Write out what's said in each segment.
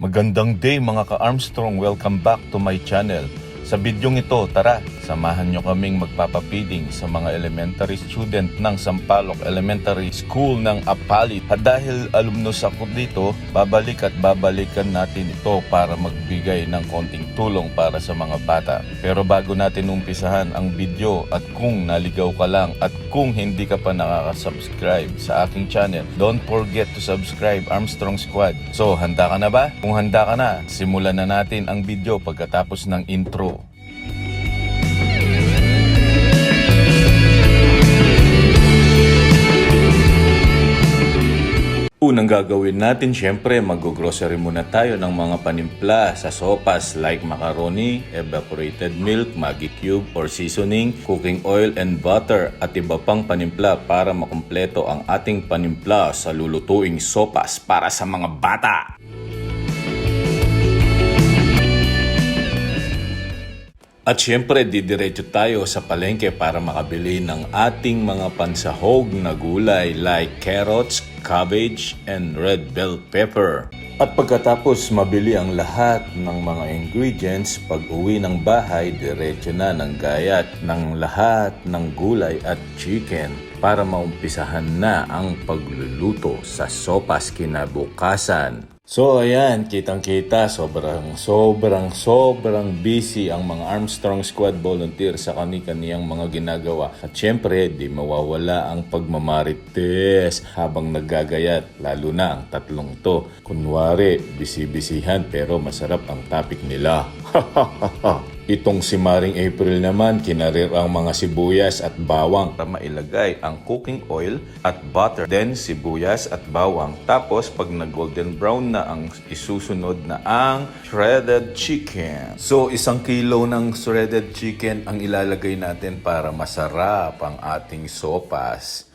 Magandang day mga ka-Armstrong, welcome back to my channel. Sa bidyong ito, tara, samahan nyo kaming magpapapiling sa mga elementary student ng Sampaloc Elementary School ng Apalit. At dahil alumnus ako dito, babalik at babalikan natin ito para magbigay ng konting tulong para sa mga bata. Pero bago natin umpisahan ang video at kung naligaw ka lang at kung hindi ka pa nakaka-subscribe sa aking channel, don't forget to subscribe Armstrong Squad. So, handa ka na ba? Kung handa ka na, simulan na natin ang video pagkatapos ng intro. Unang gagawin natin, syempre, mag-grocery muna tayo ng mga panimpla sa sopas like macaroni, evaporated milk, Maggi cube or seasoning, cooking oil and butter at iba pang panimpla para makumpleto ang ating panimpla sa lulutuing sopas para sa mga bata. At syempre, didiretso tayo sa palengke para makabili ng ating mga pansahog na gulay like carrots, cabbage, and red bell pepper. At pagkatapos mabili ang lahat ng mga ingredients, pag uwi ng bahay, diretso na ng gayat ng lahat ng gulay at chicken para maumpisahan na ang pagluluto sa sopas kinabukasan. So ayan, kitang-kita, sobrang, sobrang, sobrang busy ang mga Armstrong Squad volunteer sa kani-kaniyang mga ginagawa. At syempre, di mawawala ang pagmamarites habang naggagayat, lalo na ang tatlong to. Kunwari, bisi-bisihan pero masarap ang topic nila. Itong si Maring April naman, kinarir ang mga sibuyas at bawang para mailagay ang cooking oil at butter. Then sibuyas at bawang. Tapos pag nag-golden brown na ang isusunod na ang shredded chicken. So isang kilo ng shredded chicken ang ilalagay natin para masarap ang ating sopas.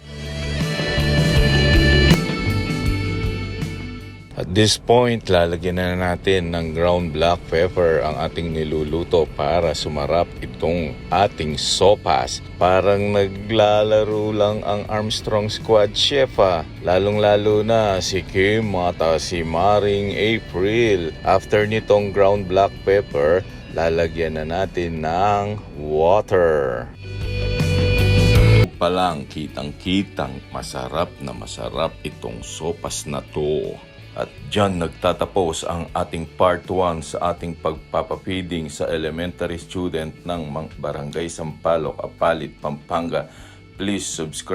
This point, lalagyan na natin ng ground black pepper ang ating niluluto para sumarap itong ating sopas. Parang naglalaro lang ang Armstrong Squad chef ah. Lalong-lalo na si Kim at ah, si Maring April. After nitong ground black pepper, lalagyan na natin ng water pa lang kitang-kitang masarap na masarap itong sopas na to. At dyan nagtatapos ang ating part 1 sa ating pagpapapiding sa elementary student ng Barangay Sampaloc, Apalit, Pampanga. Please subscribe